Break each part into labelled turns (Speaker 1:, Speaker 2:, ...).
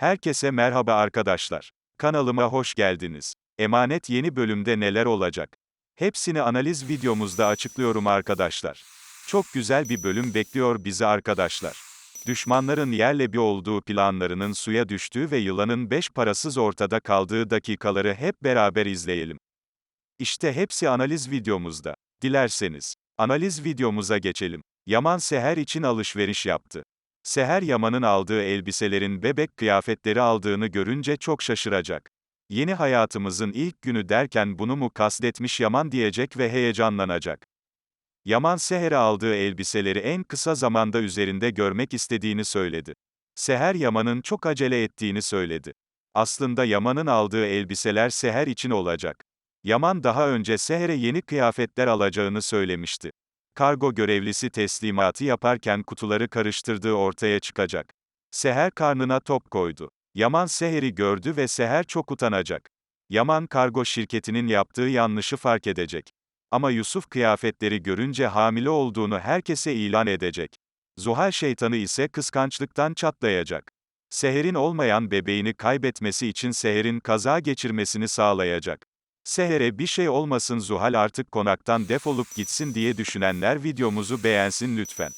Speaker 1: Herkese merhaba arkadaşlar. Kanalıma hoş geldiniz. Emanet yeni bölümde neler olacak? Hepsini analiz videomuzda açıklıyorum arkadaşlar. Çok güzel bir bölüm bekliyor bizi arkadaşlar. Düşmanların yerle bir olduğu planlarının suya düştüğü ve yılanın beş parasız ortada kaldığı dakikaları hep beraber izleyelim. İşte hepsi analiz videomuzda. Dilerseniz, analiz videomuza geçelim. Yaman Seher için alışveriş yaptı. Seher Yaman'ın aldığı elbiselerin bebek kıyafetleri aldığını görünce çok şaşıracak. Yeni hayatımızın ilk günü derken bunu mu kastetmiş Yaman diyecek ve heyecanlanacak. Yaman Seher'e aldığı elbiseleri en kısa zamanda üzerinde görmek istediğini söyledi. Seher Yaman'ın çok acele ettiğini söyledi. Aslında Yaman'ın aldığı elbiseler Seher için olacak. Yaman daha önce Seher'e yeni kıyafetler alacağını söylemişti. Kargo görevlisi teslimatı yaparken kutuları karıştırdığı ortaya çıkacak. Seher karnına top koydu. Yaman Seher'i gördü ve Seher çok utanacak. Yaman kargo şirketinin yaptığı yanlışı fark edecek. Ama Yusuf kıyafetleri görünce hamile olduğunu herkese ilan edecek. Zuhal şeytanı ise kıskançlıktan çatlayacak. Seher'in olmayan bebeğini kaybetmesi için Seher'in kaza geçirmesini sağlayacak. Seher'e bir şey olmasın Zuhal artık konaktan defolup gitsin diye düşünenler videomuzu beğensin lütfen.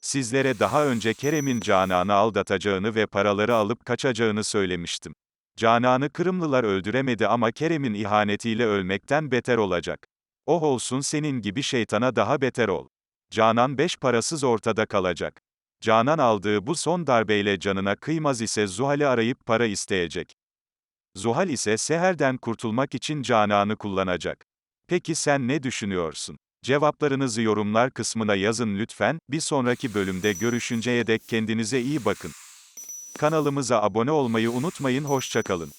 Speaker 1: Sizlere daha önce Kerem'in Canan'ı aldatacağını ve paraları alıp kaçacağını söylemiştim. Canan'ı Kırımlılar öldüremedi ama Kerem'in ihanetiyle ölmekten beter olacak. Oh olsun senin gibi şeytana daha beter ol. Canan beş parasız ortada kalacak. Canan aldığı bu son darbeyle canına kıymaz ise Zuhal'i arayıp para isteyecek. Zuhal ise Seher'den kurtulmak için Canan'ı kullanacak. Peki sen ne düşünüyorsun? Cevaplarınızı yorumlar kısmına yazın lütfen, bir sonraki bölümde görüşünceye dek kendinize iyi bakın. Kanalımıza abone olmayı unutmayın hoşçakalın.